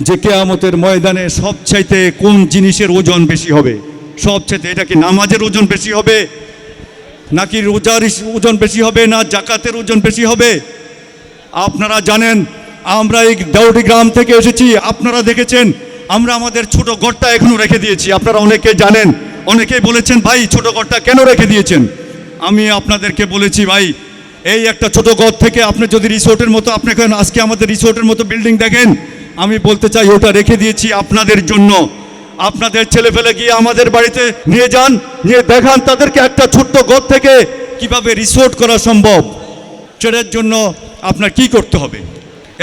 যে কেয়ামতের ময়দানে সবচাইতে কোন জিনিসের ওজন বেশি হবে? সবচাইতে এটা কি নামাজের ওজন বেশি হবে? নাকি রোজার ওজন বেশি হবে না জাকাতের ওজন বেশি হবে? আপনারা জানেন, আমরা এই দাউডি গ্রাম থেকে এসেছি, আপনারা দেখেছেন, আমরা আমাদের ছোট ঘরটা এখনও রেখে দিয়েছি। আপনারা অনেকে জানেন, অনেকেই বলেছেন, ভাই, ছোট ঘরটা কেন রেখে দিয়েছেন? আমি আপনাদেরকে বলেছি, ভাই, এই একটা ছোট ঘর থেকে আপনি যদি রিসোর্টের মতো, আপনি আজকে আমাদের রিসোর্টের মতো বিল্ডিং দেখেন? আমি বলতে চাই, ওটা রেখে দিয়েছি আপনাদের জন্য। আপনাদের ছেলে ফেলে গিয়ে আমাদের বাড়িতে নিয়ে যান, নিয়ে দেখান তাদেরকে একটা ছোট্ট ঘর থেকে কীভাবে রিসোর্ট করা সম্ভব। সেটার জন্য আপনার কি করতে হবে?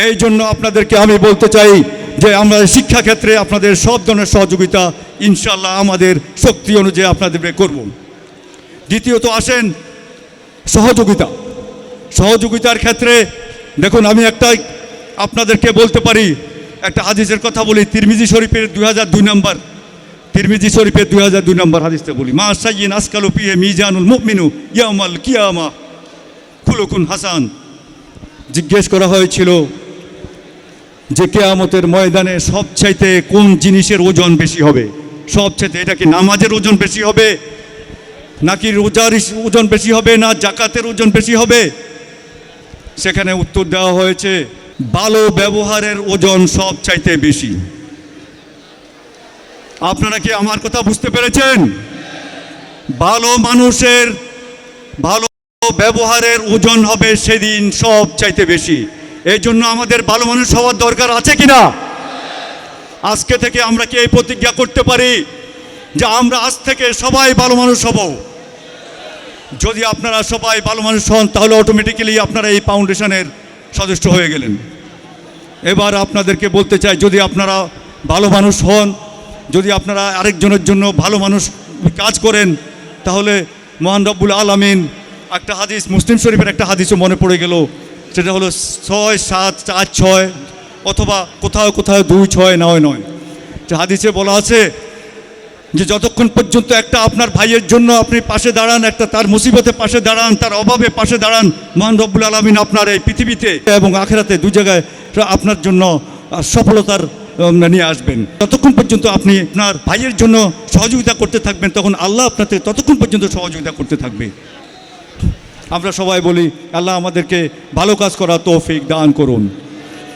এই জন্য আপনাদেরকে আমি বলতে চাই যে আমরা শিক্ষাক্ষেত্রে আপনাদের সব ধরনের সহযোগিতা ইনশাল্লাহ আমাদের শক্তি অনুযায়ী আপনাদেরকে করব। দ্বিতীয়ত আসেন সহযোগিতা। সহযোগিতার ক্ষেত্রে দেখুন, আমি একটা আপনাদেরকে বলতে পারি একটা হাদিসের কথা বলি, তিরমিজি শরীফের দুই হাজার দুই নম্বর। তিরমিজি শরীফের দুই হাজার দুই নম্বর হাদিসটা বলি, মা সাইয়িন আসকালু পিহে মিজানুল মুমিনু ইয়ামাল কিয়ামা। খুলুকুন হাসান। জিজ্ঞেস করা হয়েছিল যে কেয়ামতের ময়দানে সবচাইতে কোন জিনিসের ওজন বেশি হবে? সবচাইতে এটা কি নামাজের ওজন বেশি হবে? নাকি রোজার ওজন বেশি হবে? না জাকাতের ওজন বেশি হবে? সেখানে উত্তর দেওয়া হয়েছে ভালো ব্যবহারের ওজন সব চাইতে বেশি। আপনারা কি আমার কথা বুঝতে পেরেছেন? ভালো মানুষের ভালো ব্যবহারের ওজন হবে সেদিন সব চাইতে বেশি। এই জন্য আমাদের ভালো মানুষ হওয়ার দরকার আছে কিনা? আজকে থেকে আমরা কি এই প্রতিজ্ঞা করতে পারি যে আমরা আজ থেকে সবাই ভালো মানুষ হব? যদি আপনারা সবাই ভালো মানুষ হন, তাহলে অটোমেটিক্যালি আপনারা এই ফাউন্ডেশনের সদস্য হয়ে গেলেন। এবার আপনাদেরকে বলতে চাই, যদি আপনারা ভালো মানুষ হন, যদি আপনারা আরেকজনের জন্য ভালো মানুষ কাজ করেন, তাহলে মহান রব্বুল আলমিন একটা হাদিস, মুসলিম শরীফের একটা হাদিসও মনে পড়ে গেল। সেটা হলো ছয়, সাত, চার, ছয়, অথবা কোথাও কোথাও দুই, ছয়, নয় নয়। যে হাদিসে বলা আছে যে যতক্ষণ পর্যন্ত একটা আপনার ভাইয়ের জন্য আপনি পাশে দাঁড়ান, একটা তার মুসিবতে পাশে দাঁড়ান, তার অভাবে পাশে দাঁড়ান, মহান রব্বুল আলমিন আপনার এই পৃথিবীতে এবং আখেরাতে দু জায়গায় আপনার জন্য সফলতার নিয়ে আসবেন। ততক্ষণ পর্যন্ত আপনি আপনার ভাইয়ের জন্য সহযোগিতা করতে থাকবেন, তখন আল্লাহ আপনাকে ততক্ষণ পর্যন্ত সহযোগিতা করতে থাকবে। আমরা সবাই বলি, আল্লাহ আমাদেরকে ভালো কাজ করা তৌফিক দান করুন।